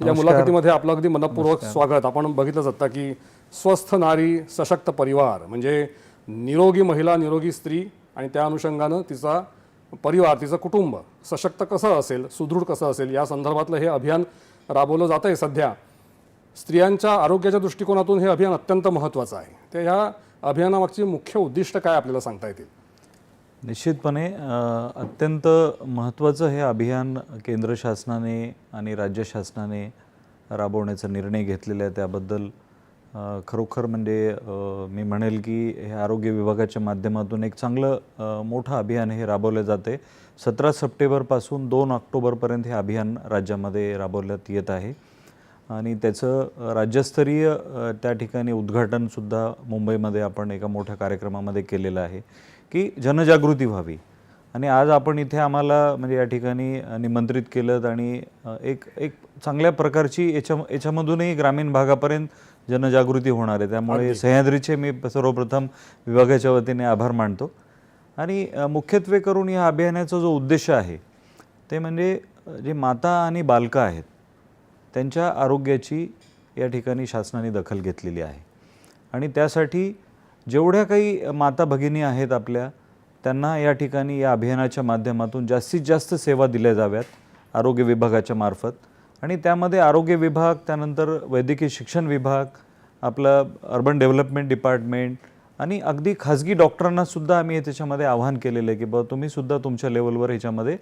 या मुलाखतीमध्ये आपलं अगदी मनपूर्वक स्वागत. आपण बघितलंच आता की स्वस्थ नारी सशक्त परिवार म्हणजे निरोगी महिला निरोगी स्त्री आणि त्या अनुषंगानं तिचा परिवार तिचं कुटुंब सशक्त कसं असेल सुदृढ कसं असेल या संदर्भातलं हे अभियान राबवलं जात आहे सध्या. स्त्रियांच्या आरोग्याच्या दृष्टिकोनातून हे अभियान अत्यंत महत्त्वाचं आहे. तर ह्या अभियानामागची मुख्य उद्दिष्ट काय आपल्याला सांगता येतील? निश्चितपणे अत्यंत महत्त्वाचं हे अभियान केंद्र शासनाने आणि राज्य शासनाने राबवण्याचा निर्णय घेतलेला आहे. त्याबद्दल खरोखर म्हणजे मी म्हणेल की हे आरोग्य विभागाच्या माध्यमातून एक चांगलं मोठं अभियान हे राबवलं जाते. सतरा सप्टेंबरपासून दोन ऑक्टोबरपर्यंत हे अभियान राज्यामध्ये राबवण्यात येत आहे. आणि त्याचं राज्यस्तरीय त्या ठिकाणी उद्घाटनसुद्धा मुंबईमध्ये आपण एका मोठ्या कार्यक्रमामध्ये केलेलं आहे की जनजागृती व्हावी. आणि आज आपण इथे आम्हाला म्हणजे या ठिकाणी निमंत्रित केलं आणि एक एक चांगल्या प्रकारची याच्या याच्यामधूनही ग्रामीण भागापर्यंत जनजागृती होणार आहे. त्यामुळे सह्याद्रीचे मी सर्वप्रथम विभागाच्या वतीने आभार मानतो. आणि मुख्यत्वे करून या अभियानाचा जो उद्देश आहे ते म्हणजे जे माता आणि बालकं आहेत त्यांच्या आरोग्याची या ठिकाणी शासनाने दखल घेतलेली आहे. आणि त्यासाठी जेवढ्या काही माता भगिनी आहेत आपल्या त्यांना या ठिकाणी या अभियानाच्या माध्यमातून जास्तीत जास्त सेवा दिल्या जाव्यात आरोग्य विभागाच्या मार्फत. आणि त्यामध्ये आरोग्य विभाग त्यानंतर वैद्यकीय शिक्षण विभाग आपलं अर्बन डेव्हलपमेंट डिपार्टमेंट आणि अगदी खाजगी डॉक्टरांनासुद्धा आम्ही त्याच्यामध्ये आवाहन केलेलं आहे की बाबा तुम्हीसुद्धा तुमच्या लेवलवर ह्याच्यामध्ये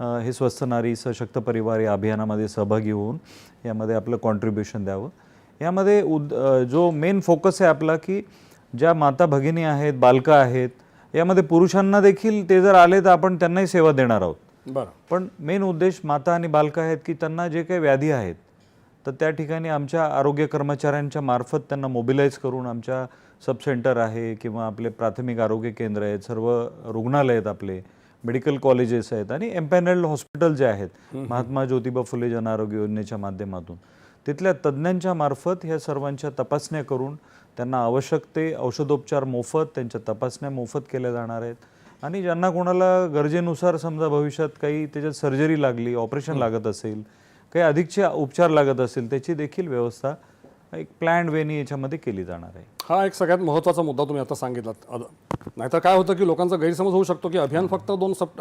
हे स्वस्थ नारी सशक्त परिवार या अभियानामध्ये सहभागी होऊन यामध्ये आपलं कॉन्ट्रीब्युशन द्यावं. यामध्ये उद जो मेन फोकस आहे आपला की ज्या माता भगिनी आहेत बालकं आहेत यामध्ये पुरुषांना देखील ते जर आले तर आपण त्यांनाही सेवा देणार आहोत. बरं. पण मेन उद्देश माता आणि बालकं आहेत की त्यांना जे काही व्याधी आहेत तर त्या ठिकाणी आमच्या आरोग्य कर्मचाऱ्यांच्या मार्फत त्यांना मोबिलाईज करून आमच्या सब सेंटर आहे किंवा आपले प्राथमिक आरोग्य केंद्र आहेत सर्व रुग्णालय आहेत आपले मेडिकल कॉलेजेस आहेत आणि एम्पॅनल्ड हॉस्पिटल जे आहेत महात्मा ज्योतिबा फुले जन आरोग्य योजनेच्या माध्यमातून तिथल्या तज्ज्ञांच्या मार्फत ह्या सर्वांच्या तपासण्या करून त्यांना आवश्यक ते औषधोपचार मोफत त्यांच्या तपासण्या मोफत केल्या जाणार आहेत. आणि ज्यांना कोणाला गरजेनुसार समजा भविष्यात काही त्याच्यात सर्जरी लागली ऑपरेशन लागत असेल काही अधिकचे उपचार लागत असेल त्याची देखील व्यवस्था एक प्लॅन वेनी याच्यामध्ये केली जाणार आहे. हा एक सगळ्यात महत्त्वाचा मुद्दा तुम्ही आता सांगितलात. नाहीतर काय होतं की लोकांचा गैरसमज होऊ शकतो की अभियान फक्त दोन सप्ट